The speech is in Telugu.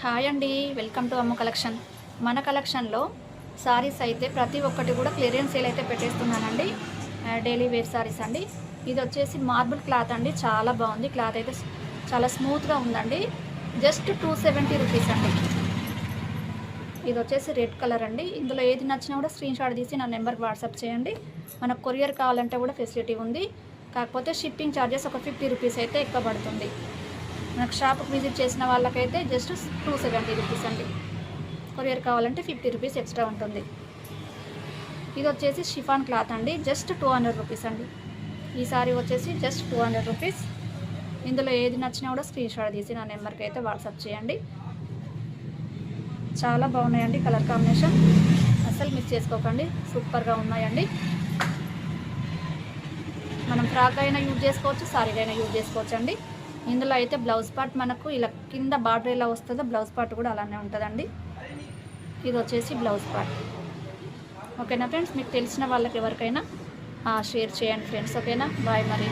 హాయ్ అండి వెల్కమ్ టు అమ్మ కలెక్షన్. మన కలెక్షన్లో సారీస్ అయితే ప్రతి ఒక్కటి కూడా క్లియరెన్స్ సేల్ అయితే పెట్టేస్తున్నానండి. డైలీ వేర్ సారీస్ అండి. ఇది వచ్చేసి మార్బుల్ క్లాత్ అండి చాలా బాగుంది. క్లాత్ అయితే చాలా స్మూత్గా ఉందండి. జస్ట్ టూ సెవెంటీ రూపీస్ అండి. ఇది వచ్చేసి రెడ్ కలర్ అండి. ఇందులో ఏది నచ్చినా కూడా స్క్రీన్ షాట్ తీసి నా నెంబర్కి వాట్సాప్ చేయండి. మనకు కొరియర్ కావాలంటే కూడా ఫెసిలిటీ ఉంది. కాకపోతే షిప్పింగ్ ఛార్జెస్ ఒక ఫిఫ్టీ రూపీస్ అయితే ఎక్కువ పడుతుంది. మనకు షాప్కి విజిట్ చేసిన వాళ్ళకైతే జస్ట్ టూ సెవెంటీ రూపీస్ అండి. కొరియర్ కావాలంటే ఫిఫ్టీ రూపీస్ ఎక్స్ట్రా ఉంటుంది. ఇది వచ్చేసి షిఫాన్ క్లాత్ అండి. జస్ట్ టూ హండ్రెడ్ రూపీస్ అండి. ఈ సారీ వచ్చేసి జస్ట్ టూ హండ్రెడ్ రూపీస్ ఇందులో ఏది నచ్చినా కూడా స్క్రీన్ షాట్ తీసి నా నెంబర్కి అయితే వాట్సాప్ చేయండి. చాలా బాగున్నాయండి కలర్ కాంబినేషన్ అస్సలు మిస్ చేసుకోకండి. సూపర్గా ఉన్నాయండి. మనం ఫ్రాక్ అయినా యూజ్ చేసుకోవచ్చు సారీగా అయినా యూజ్ చేసుకోవచ్చు అండి ఇందులో అయితే బ్లౌజ్ పార్ట్ మనకు ఇలా కింద బార్డర్ ఎలా వస్తుందో బ్లౌజ్ పార్ట్ కూడా అలానే ఉంటుందండి. ఇది వచ్చేసి బ్లౌజ్ పార్ట్. ఓకేనా ఫ్రెండ్స్? మీకు తెలిసిన వాళ్ళకి ఎవరికైనా షేర్ చేయండి ఫ్రెండ్స్. ఓకేనా? బాయ్ మరి.